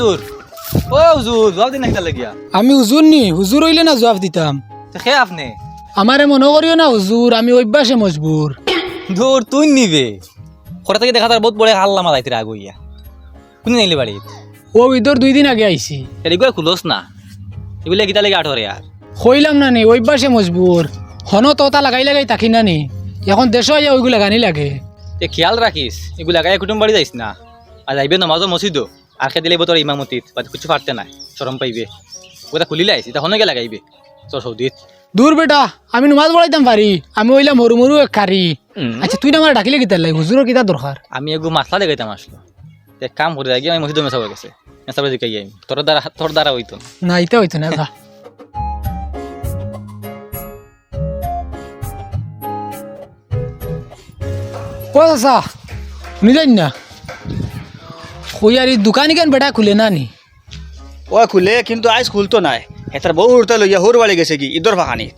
হুজুর। ও হুজুর জবাব দিন একটা লাগিয়া। আমি হুজুর নি হুজুর হইলে না জবাব দিতাম। খে আপনি? আমারে মনে করিও না হুজুর আমি অভ্যাসে মজবুর। দূর তুই নিবে। খরা থেকে দেখা তার বহুত বড় হাল্লা মারাইতে আগ হইয়া কোন নাইলে বাড়িত ও ঈদর দুই দিন আগে আইছি। এগুলো খুলোস না। এগুলো কিতা লাগে আঠরে আর। কইলাম না নি অভ্যাসে মজবুর। হন তোতা লাগাই লাগাই তাকি না নি। এখন দেশ আইয়া ওইগুলা গানি লাগে। তে খেয়াল রাখিস এগুলো গায়ে কুটুম বাড়ি যাইস না। আর যাইবে নমাজও মসজিদও। আর খেতে দিলে তোর ইমামতিত বা কিছু পারতে নাই শরম পাইবে। ওটা খুলিলে আইসি তা হনে লাগাইবে তোর সৌদিত। দূর বেটা আমি নমাজ পড়াইতাম পারি আমি ওইলা মরু মরু এক খারি আচ্ছা তুই আমার ডাকিলে কিতার লাগে? হুজুরের কিতা দরকার আমি এগু মাছলা দেখাইতাম আসলো। এক কাম করে যাই আমি মসজিদ মেসাব গেছে। মেসাবে জিকাই আমি তোর দ্বারা তোর দ্বারা হইতো না। না হইতো না যা। ও চাচা? শুনি যাই না? আর এই দোকানি কেন বেটা খুলে না নি ও খুলে কিন্তু আইজ খুলতো নাই। এটার বউ উঠতে লইয়া সৰু বাড়ি গেছে কি ঈদর ফাঁকানিত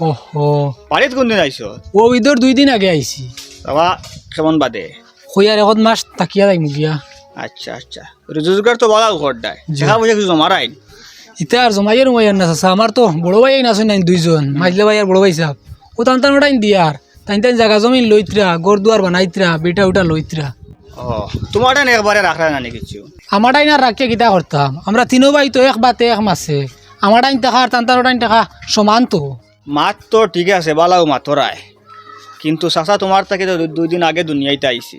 ওহো। বাড়িত কোনদিন আইছ? ও ঈদর দুই দিন আগে আইছি। বাবা কেমন বাদে? কই আর এখন মাস তাকিয়া যাই মুগিয়া আচ্ছা আচ্ছা। রোজগার তো বলা ঘরটায় দেখা পয়সা কিছু জমারাই ইতা আর জমাইয়ের উমাইয়ার না চাচা আমার তো বড় ভাই না শুন দুইজন মাইজলে ভাই আর বড় ভাই সাহেব ও টান টান ওটাই দিয়ার তাই তাই জাগা জমিন লইত্রা গড় দুয়ার বানাইত্রা বেটা উটা লইত্রা। ও একবারে কিছু? রাখিয়া কিতা করতাম? আমরা তিনো ভাই তো এক বাতে এক মাসে আমার টাইম টাকা আর তান্তার টাইম টাকা সমান তো। মাত তো ঠিক আছে বালাও মাতরায় কিন্তু চাচা তোমার থেকে তো দুই দিন আগে দুনিয়াইতে আইছি।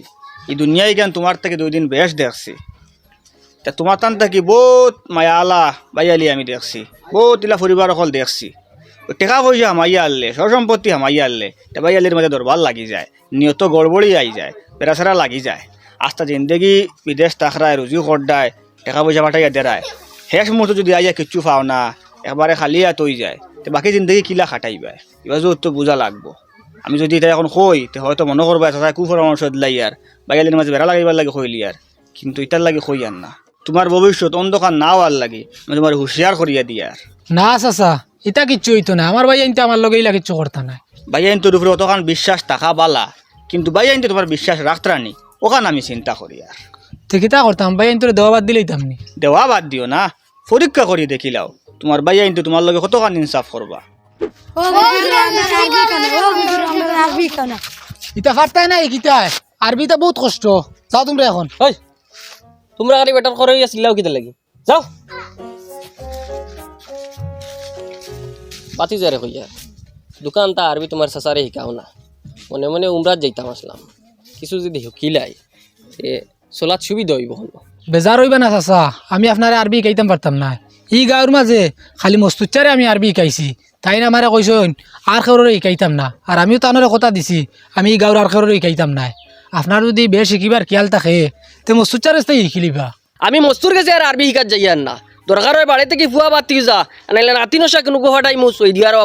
এই দুনিয়ায় জ্ঞান তোমার থেকে দুই দিন বেশ দেখছি। তা তোমার টান থাকি বহুত মায়ালা বাইয়ালি আমি দেখছি। বহুত ইলা পরিবার অকল দেখছি। টেকা পয়সা হামাইয়া আনলে সর সম্পত্তি হামাইয়া আনলে তা বাইয়ালির মাঝে দরবার লাগি যায়। নিয়ত গড়বড়ি আই যায় পেরাছেরা লাগি যায়। আস্তা জিন্দেগি বিদেশ তাকরায় রুজি খরডায় টাকা পয়সা পাঠাইয়া দেরায় শেষ মুহূর্তে যদি আইয়া কিচ্ছু পাও না একবারে খালি হয়ে যায়। তো বাকি জিন্দগি কিলা খাটাইবা এবার তো বোঝা লাগবো। আমি যদি এটা এখন কই তে হয়তো মনে করবা তাই কু পরামর্শ দিলাই আর বাইয়ালির মাঝে বেড়া লাগাইবার লাগে কইলি আর কিন্তু ইটার লাগে কই আর না। তোমার ভবিষ্যৎ অন্ধকার নাও আর লাগে। আমি তোমার হুঁশিয়ার করিয়া দিয়া আর না চাচা ইতা কিচ্ছু হইতো না। আমার ভাই আনতে আমার লগে ইলা কিচ্ছু করতা না বাইয়াইন তোর উপরে অতখান বিশ্বাস টাকা বালা। কিন্তু বাইয়াইন তো তোমার বিশ্বাস রাখতানি ওখান আমি চিন্তা করি আর। তো কিতা করতাম? ভাই আনতে দেওয়া বাদ দিলেই তামনি দেওয়া বাদ দিও না পরীক্ষা করি দেখিলাও তোমার বাইয়াইন তো তোমার লগে কতখান ইনসাফ করবা? ইতা ফারতাই নাই কিতা আরবিটা বহুত কষ্ট। যাও তোমরা এখন। ওই তোমরা গাড়ি বেটার করে চিল্লাও কিতা লাগি। যাও। বাতি যারে হইয়া। দোকানটা আরবি তোমার সাসারে শিকাও না। মনে মনে উমরাত যাইতাম আসলাম। কিছু যদি শিকিলাই এ চলাত সুবিধা হইব হলো। বেজার হইবা না চাচা। আমি আপনারে আরবি শিকাইতাম পারতাম না। ই গাঁৱৰ মাঝে খালি মস্তুচ্চারে আমি আরবি শিকাইছি। তাই না আমারে কইসন আর শিকাইতাম না। আর আমিও তানরে কথা দিছি আমি ই গাঁৱৰ আর খেররে শিকাইতাম না আপনার যদি বেশ শিকিবার খেয়াল থাকে তে মস্তুচ্চারে তাই শিকিলিবা। আমি মস্তুর কাছে আর আরবি শিকাত যাই আর না। দরকার হয় বাড়িতে কি ফুয়া বাতি যা নাইলে নাতি নশা কোনো হঠাই মো সই দিয়ার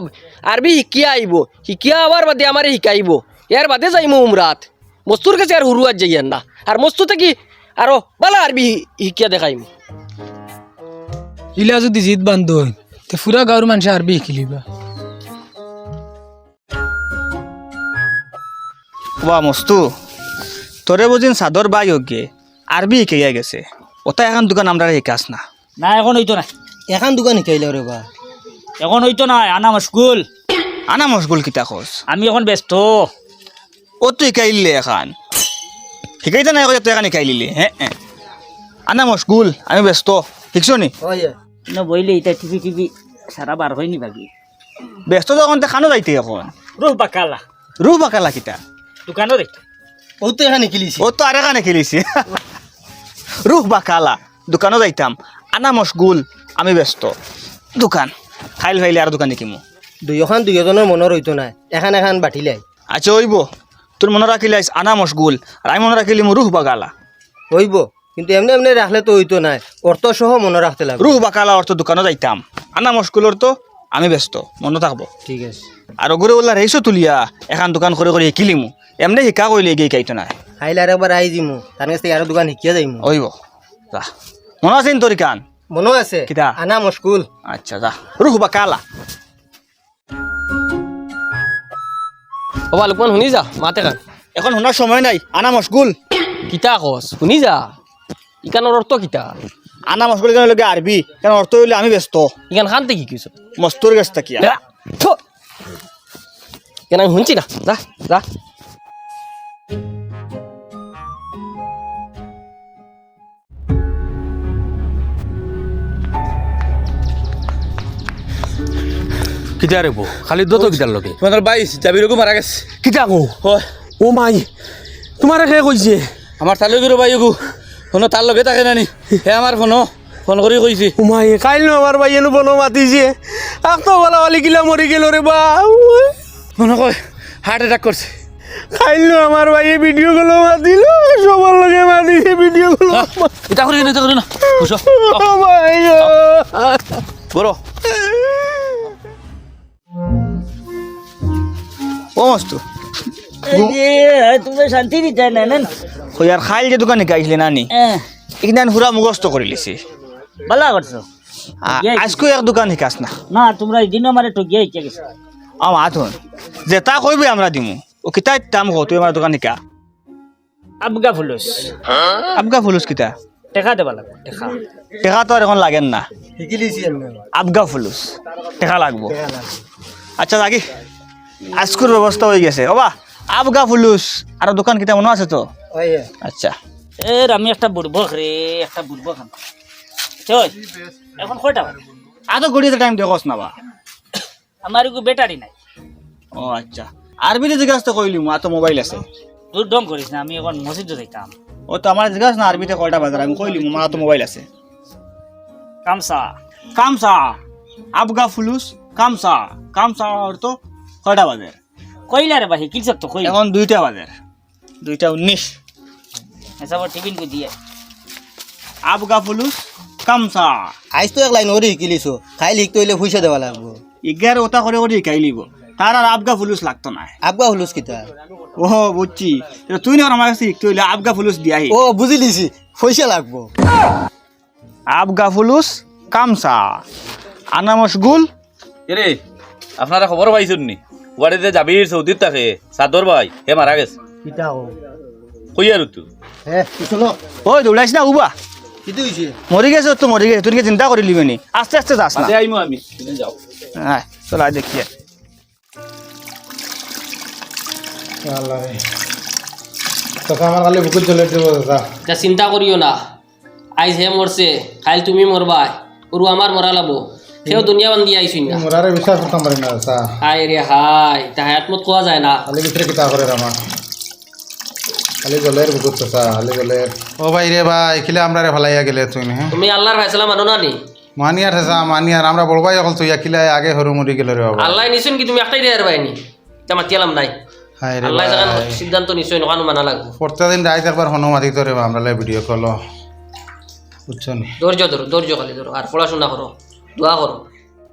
আরবি শিকিয়া আইব শিকিয়া আবার বাদে আমারে শিকাইব। ইয়ার বাদে যাইমু উমরাত মস্তুর কাছে আর হুরুয়াত যাই আর না। আর মস্তুতে কি আরও বালা আরবি শিকিয়া দেখাইমু। ইলা যদি জিদ বান্ধই তে ফুরা গাঁৱৰ মানুষে আরবি শিকিলিবা বা মস্তু তোরে বুঝিন সাদর বাই হোকে আরবি শিকাইয়া গেছে। ওটা এখন দোকান আমরা শিকাস না। না এখন হইতো না এখন দোকান শিকাইলে রে বা। এখন হইতো না আনা মুশকুল আনা মশগুল কিতা খোঁজ আমি এখন ব্যস্ত। ও তো শিকাইলে এখন। শিকাইতে নাই তুই এখন শিকাইলিলি হে হে। আনা মশগুল আমি ব্যস্ত। শিকছ নি? ন বইলে এটা টিপি টিপি সারা বার হয়নি বাকি? ব্যস্ত যখন তে খানো যাইতে এখন? রুহ বাকালা। রু বাকালা কিতা? দোকানও দেখতে ও তো এখানে কিলিছি ও তো আর এখানে খেলিছে। রুহ বাকালা দোকানও যাইতাম। আনা মশগুল আমি ব্যস্ত। দোকান খাইল ফাইলে আর দোকান দেখিমু। দুইখন দুইজনের মনৰ হইতো না এখন এখন বাটিলাই আচ্ছা ওইব তোর মনে রাখিলে আনা মশগুল আর আমি মনে রাখিলি রুহ বাকালা হইব কিন্তু এমনি এমনি রাখলে তো হইতো না অর্থ সহ মনে রাখতে লাগবে। রুহ বাকালা অর্থ দোকানও যাইতাম। আনা মশগুলর তো আমি ব্যস্ত মনে থাকব। ঠিক আছে। আর ওগুলো ওলা রেইসো তুলিয়া এখন দোকান করে করে শিকিলিমু এমনি শিকা কইলে এগিয়ে কাইতো না খাইলে আর একবার আই দিমু তার কাছ আরও দোকান শিকিয়া যাইমু হইব যা। মনে আছে তোর কান মনো আছে। কিতা? আনা মুশকুল আচ্ছা যা। রুহ বাকালা বাবা লোকমান শুনি যা মাতে কান এখন শুনার সময় নাই আনা মশগুল কিতা কস শুনি যা। ইকানোর অর্থ কিতা? আনা মশগুল কেন লগে আরবি কেন অর্থ হইলে আমি ব্যস্ত? ইকান খানতে কি কিছু? মস্তর গেছ থাকি কেন আমি শুনছি না যা যা। কিতা রে বো খালি দত কিতার লগে। তোমাদের বাইশ যাবি রকম মারা গেছে। কিতা কো ও মাই তোমার কে কইছে আমার তালৈ গিয়ে বাই গো। ফোনো তার লগে থাকে নানি। হে আমার ফোনো ফোন কৰি কৈছে। ও মাই কাইল নো আমার ভাই এনো বনো মাতিছে। আক বলা বলি কিলা মরি গেল রে বা ফোন কয় হার্ট এটাক করছে কাইল নো আমার ভাই ভিডিও গুলো মাতিল সবার লগে মাতিছে ভিডিও গুলো এটা কৰি না এটা কৰি না বুঝছ ও মাই বড় ও মস্তু তুমি শান্তি দিতে না না ওই আর খাইল যে দোকানে গাইছিলে নানি? এখানে হুরা মুখস্থ করে লিছি। ভালো করছ আজকে এক দোকান শিকাস না? না তোমরা এই দিনও মানে ঠকিয়ে ইচ্ছে গেছো। আমার হাতুন যেটা কইবে আমরা দিমু। ও কিতাই দাম কো তুই আমার দোকান শিকা? আবগা ফুলুস আবগা ফুলুস কিতা? টেকা দেবা লাগবে টেকা। টেকা তো আর এখন লাগেন না। আবগা ফুলুস টেকা লাগবো। আচ্ছা লাগি আজকুর ব্যবস্থা হয়ে গেছে। ওবা আবগা ফুলুস আর দোকান কিতা মনে আছে তো? আচ্ছা। এ আমি একটা বুড়বো রে একটা বুড়বো খান এখন কয়টা? আত গড়িয়ে টাইম দেখোস না বা। আমার এগু ব্যাটারি নাই। ও আচ্ছা। আরবিতে জিজ্ঞাসা কইলি মু আত মোবাইল আছে। দূর ডম করিস না আমি এখন মসজিদ যাইতাম। ও তো আমার জিজ্ঞাসা না আরবিতে কয়টা বাজার? আমি কইলি মু আমার তো মোবাইল আছে। কামসা। কামসা আবগা ফুলুস কামসা। কামসা অর্থ কয়টা বাজে? কইলা রে বাহি কিলছত তো কই? এখন দুইটা বাজে। দুইটা উনিশ। এসব টিফিন কো দিয়ে? আবগা ফুলুস কামসা। আইজ তো এক লাইন করে শিকিলিছো খাইল শিকতে হইলে পয়সা দেওয়া লাগবো। এগারো ওটা করে করে শিকাই লিব। তার আর আবগা ফুলুস লাগতো না। আবগা হলুস কিতা ও বুঝছি। তুই না আমার কাছে শিখতে হইলে আবগা ফুলুস দিয়াহি ও বুঝি লিছি পয়সা লাগবো। আবগা ফুলুস কামসা। আনা মশগুল রে আপনারা খবর পাইছেন নি? বাড়িতে যাবির সৌদির থাকে। সাদর ভাই হে মারা গেছে। কই আর তুই ওই দৌড়াইস না উবা? কিতো হইছে? মরি গেছে তো মরি গেছে তুই কি চিন্তা করে লিবি নি। আস্তে আস্তে যাস না। আইমু আমি যাও। হ্যাঁ চল আয় দেখিয়ে তা চিন্তা করিও না। আইজ হে মরছে কাইল তুমি মরবা ওরু আমার মরা লাবো সেও দুনিয়া বান্ধি আইসুন না। মোরারে বিশ্বাস করতাম পারি না সা হাই রে হাই তা হায়াত মত কোয়া যায় না। খালি ভিতরে কিতা করে রামা খালি গলের বুকুত সা খালি গলের ও ভাই রে ভাই খিলে আমরা রে ভালাইয়া গেলে তুই হ্যাঁ তুমি আল্লাহর ফয়সালা মানো না নি? মানিয়ার হেসা মানিয়ার আমরা বড় ভাই অকল তুই খিলে আগে হরু মরি গেল রে বাবা। আল্লাহ নিছুন কি তুমি একটাই দেয়ার ভাই নি তা মাতিয়ালাম নাই। হাই রে আল্লাহ জাগান সিদ্ধান্ত নিশ্চয় নকানো মানা লাগবো। প্রত্যেকদিন রাত একবার হনু মাতি তো রে বা আমরা ভিডিও কল বুঝছ নি? ধৈর্য ধরো ধৈর্য খালি ধরো আর পড়াশোনা করো দোয়া করো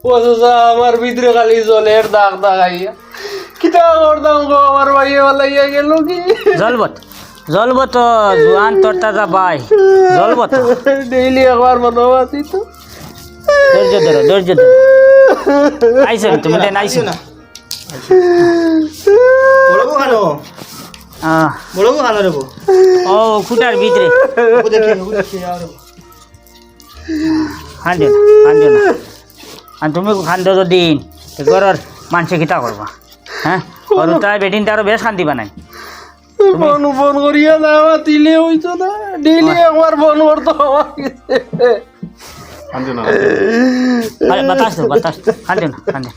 ও চাচা আমার ভিতরে খালি জলের দাগ দাগ আইয়া কিতা করতাম গো আমার ভাইয়ে বলাইয়া গেল কি? জলবত জলবত জোয়ান তোর তাজা বাই জলবত ডেইলি একবার মনো মাতিত ধৈর্য ধরো ধৈর্য ধরো। আইসো তুমি দেন আইসো বড় বউ খানো বড় বউ খানো রে বউ? ও খুঁটার ভিতরে। খান্দিও না খান্দিও না আর তুমি খান্দ দিন ঘরের মানুষে কিতা করবা হ্যাঁ আর তাই বেটিন তারও বেশ শান্তি বানাই ফোন ফোন করিয়া না মাতিলে হইতো না। ডেইলি করতো আমার কাছে। আরে বাতাস তো বাতাস খান্দিও না খান্দিও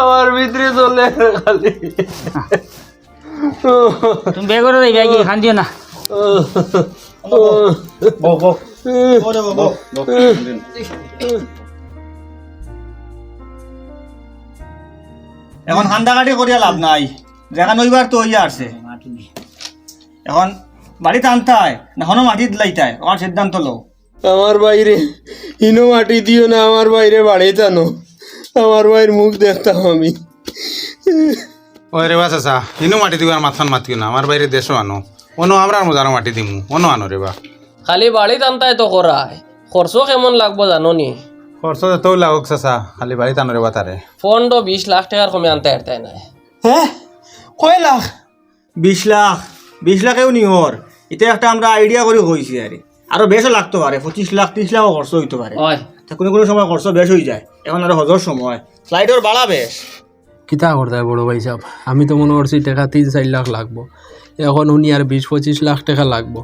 আমার ভিতরে চলে খালি। তুমি বে করে কি খান্দিও না। এখন কান্দাকাটি করিয়া লাভ নাই। যেখানে ওইবার তো হইয়া আসছে এখন বাড়িতে আনতাই না হনো মাটি দিলাইতাই আমার সিদ্ধান্ত লো আমার বাইরে ইনো মাটি দিও না আমার বাইরে বাড়িতে আনো আমার ভাইয়ের মুখ দেখতাম আমি। ওই রে বা চাচা ইনু মাটি দিবার মাথান মাতিও না আমার বাইরে দেশও আনো। অনো আমরা মজারও মাটি দিমু অনো আনো রে বা। খালি বাড়িত আনতাই তো করায়। খরচ কেমন লাগবো জানো নি খরচ তো লাগুক চাচা। খালি বাড়ি টানরে বাতারে ফোনটো বিশ লাখ টাকার কমে আনতে তাই নাই। হ্যাঁ কয় লাখ? বিশ লাখ। বিশ লাখেও নিহর এটা একটা আমরা আইডিয়া করে হয়েছি আরে আরও বেশও লাগতে পারে পঁচিশ লাখ ত্রিশ লাখও খরচ হইতে পারে হয়। কোনো কোনো সময় খরচ বেশ হয়ে যায়। এখন আরও হজর সময়। ফ্লাইটের বাড়া বেশ কিতা করতে বড় ভাই সাহেব? আমি তো মনে করছি টাকা তিন চার লাখ লাগবো। এখন উনি আর বিশ পঁচিশ লাখ টাকা লাগবো।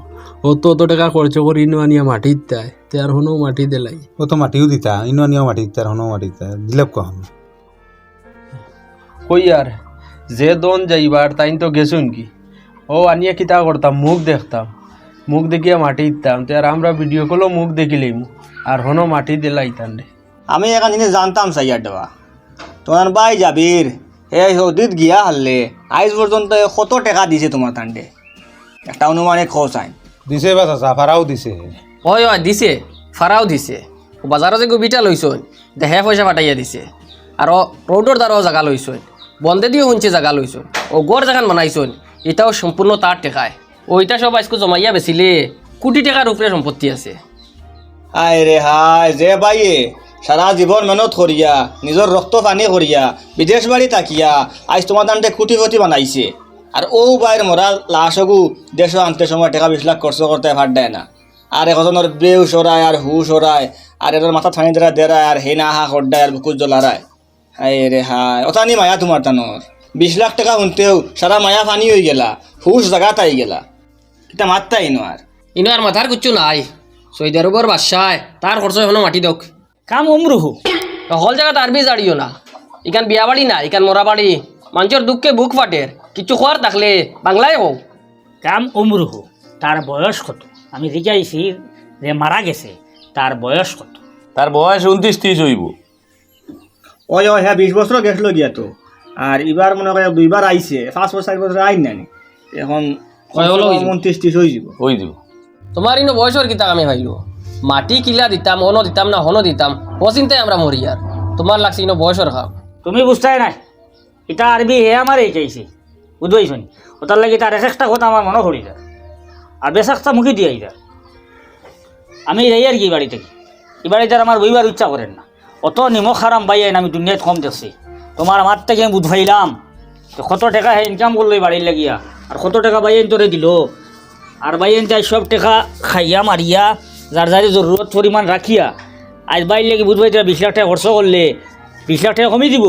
অত অত টাকা খরচ করে ইনু আনিয়া মাটির দেয় তে আর হনো মাটি দিলাই। ও তো মাটিও দিতা ইনো আনিও মাটি দিতা হনো মাটি দিতা দিলে কখন? কই আর যে দন যাইবার তাই তো গেছুন কি? ও আনিয়া কিতা করতাম মুখ দেখতাম। মুখ দেখিয়া মাটি দিতাম তে আর আমরা ভিডিও কলও মুখ দেখিলেই আর হনো মাটি দিলাইতাম রে। আমি এখন জিনিস জানতাম সাইয়ার দেওয়া তোমার বাই যাবির? হে সৌদিত গিয়া হারলে। আজ পর্যন্ত কত টাকা দিছে তোমার তান্ডে একটা অনুমানে খোঁজ আইন। দিছে বা চাচা ফারাও দিছে। হয় হয় দিছে। ফারাও দিছে। বাজাৰত যে গোবিটা লৈছন দেহে পইচা ফাটাইয়া দিছে। আৰু ৰ'দৰ দ্বাৰাও জাগা লৈছন। বন্ধে দিও শুনছে জাগা লৈছন। ও গড় জাগান বনাইছন। এটাও সম্পূর্ণ তার টেকায় ওইটা সব আজকে জমাইয়া বেচিলে। কোটি টাকার উপরে সম্পত্তি আছে। হায় রে হায় যে বাইয়ে। সারা জীবন মেহনত করিয়া নিজের রক্ত পানি করিয়া, বিদেশ বাড়ি তাকিয়া আজ তোমার দান্ডে কুটি কুটি বানাইছে। আর ও বাইর মরা লাশগু দেশ আনতে সময় টাকা বিশ লাখ খরচ করতে ভাট দেয় না। আর একজনের বেউ সরায় আর হু সরায় আর এটার মাথা থানি দেরা দেরায় আর হেনা হা খড্ডায় আর বুকুর জ্বলারায় হায় রে হায় অতানি মায়া তোমার টানোর বিশ লাখ টাকা শুনতেও সারা মায়া পানি হয়ে গেলা হুশ জাগাত আই গেলা। এটা মাত্রাই নো আর ইনো আর মাথার কিচ্ছু নাই। সৌদি আরবর বাদশায় তার খরচ এখনও মাটি দক। কাম উমরুহু। হল জায়গা তার বি জাড়িও না। ইকান বিয়া বাড়ি না ইকান মরা বাড়ি। মানুষের দুঃখে বুক ফাটের কিছু খোয়ার থাকলে বাংলায় হোক কাম উমরুহু তার বয়স কত? আমি জিজ্ঞাইছি যে মারা গেছে তার বয়স কত? তার বয়স উনত্রিশ ত্রিশ হইব। ওই ওই হ্যাঁ বিশ বছর গেছিল গিয়া তো। আর এবার মনে করে দুইবার আইছে পাঁচ বছর চার বছর আইন নানি এখন হয়। উনত্রিশ ত্রিশ হয়ে যাব হই দিব তোমার ইনো বয়সের কিতা আমি ভাইলো মাটি কিলা দিতাম অনো দিতাম না, হনো দিতাম ও চিন্তায় আমরা মরি আর তোমার লাগছে ইনো বয়সের খাম তুমি বুঝতাই নাই। এটা আরবি হে আমার এই চাইছে বুঝবাইছো নি ওটার লাগি তার এক একটা কথা আমার মনে পড়ি যায়। আর বেশ একটা মুখে দিয়ে যায়। আমি যাই আর কি বাড়ি থেকে এই বাড়িতে আমার বইবার ইচ্ছা করেন না। অত নিমখ হারাম বাইয়েন আমি দুনিয়াত কম দেখছি। তোমার আমার থেকে আমি বুঝাইলাম কত টাকা ইনকাম করল বাড়ির লাগিয়া। আর কত টাকা বাইয়েন তোরে দিল। আর বাইয়েন তাই সব টাকা খাইয়া মারিয়া যার যার জরুরত পরিমাণ রাখিয়া আজ বাইর লাগি বুঝবাই তোরা বিশ লাখ টাকা খরচ করলে বিশ লাখ টাকা কমিয়ে দিব।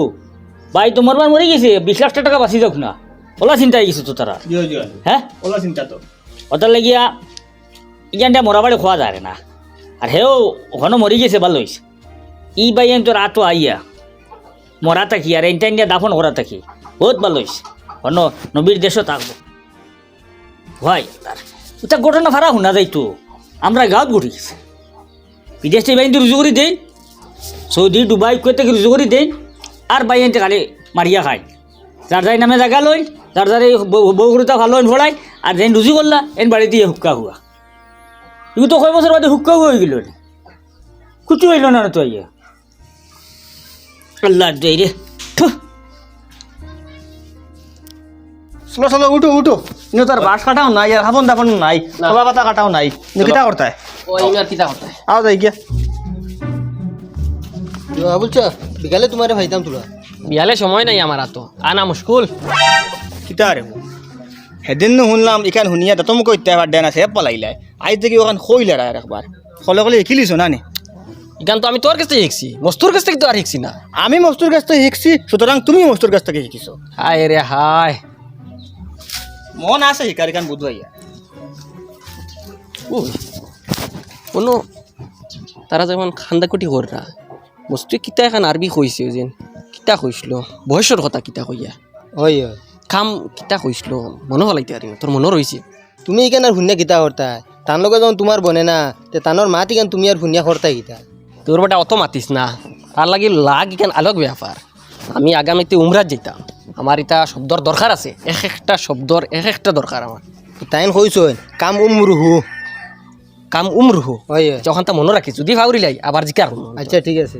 ভাই তোমার বার মরে গেছে বিশ লাখ টাকা বাঁচি যাক না। ওলা চিন্তা হয়ে গেছে তো তারা হ্যাঁ ওলা চিন্তা তো। ওটার লাগিয়া এখানটা মরা বাড়ি খোয়া যায় না। আর হেও ওখানে মরি গেছে ভালো হয়েছে ই বাই তো রাতো আইয়া। মরা থাকি আর এনটা ইন্ডিয়া দাফন করা থাকি। বহুত ভালো হয়েছে অন্য নবীর দেশও থাকব ভাই তার ঘটনা ভাড়া শোনা যাইতো আমরা গাঁৱত ঘটি গেছে। বিদেশ বাইন রুজু করে দেই, সৌদি ডুবাই থেকে রুজু করে দেই, আর বাইনতে খালি মারিয়া খায় যার যাই নামে জায়গা লই, যার যার বউগুলোটা ভালো হইন ফড়াই, আর যেন রুজি করলা, এন বাড়ি দিয়ে হুক্কা এগুলো তো কয় বছর বাদে হুক্কা হয়ে গেল কুচু হইল না তো আল্লাহ দেই রে। চলো চলো উঠো উঠো। ইনো তার বাস কাটাও নাই আর হাবন দাফন নাই কলা পাতা কাটাও নাই। কিতা করতে ও ইনো কিতা করতে আও যাই গিয়া। বলছো বিকালে তোমারে ভাইতাম তোলা। বিয়ালে সময় নাই আমার তো। আনা মুশকুল। কিতা রে সেদিন শুনলাম ইখান শুনিয়া তো মোক এবার দেন আছে পলাইলাই আজ দেখি ওখান কইলে আর একবার। কলে কলে শিকিলিছ না নি। ইকান তো আমি তোর কাছ থেকে শিখছি। মস্তুর কাছ থেকে তো আর শিখছি না। আমি মস্তুর কাছ থেকে শিখছি সুতরাং তুমি মস্তুর কাছ থেকে শিকিছো হায় রে হায়। মন আছে শিকার ইখান বুধবাইয়া উই, কোনো তারা যেমন খান্দাকুটি কররা বস্তু কিতা এখন আরবি কইছে যেন কিতা কইছিল বয়সের কথা কিতা কইয়া হয় হয়। কাম কিতা কইছিল মনে হলাইতে আর তোর মনে রইছে তুমি ইখান আর শুনিয়া গীতা করতা তার লগে যখন তোমার বনে না তে তানোর মাত ইখান তুমি আর শুনিয়া করতা গীতা তোর বেটা অত মাতিস না তার লাগি লাগ ইখান আলোক ব্যাপার আমি আগামীতে উমরাত যেতাম। আমার এটা শব্দর দরকার আছে। এক একটা শব্দর এক একটা দরকার আমার তাইন কইছ কাম উমরুহু কাম উমরুহ হয় যখন তা মনে রাখি যদি ভাউরি লাই আবার জিকার আচ্ছা ঠিক আছে।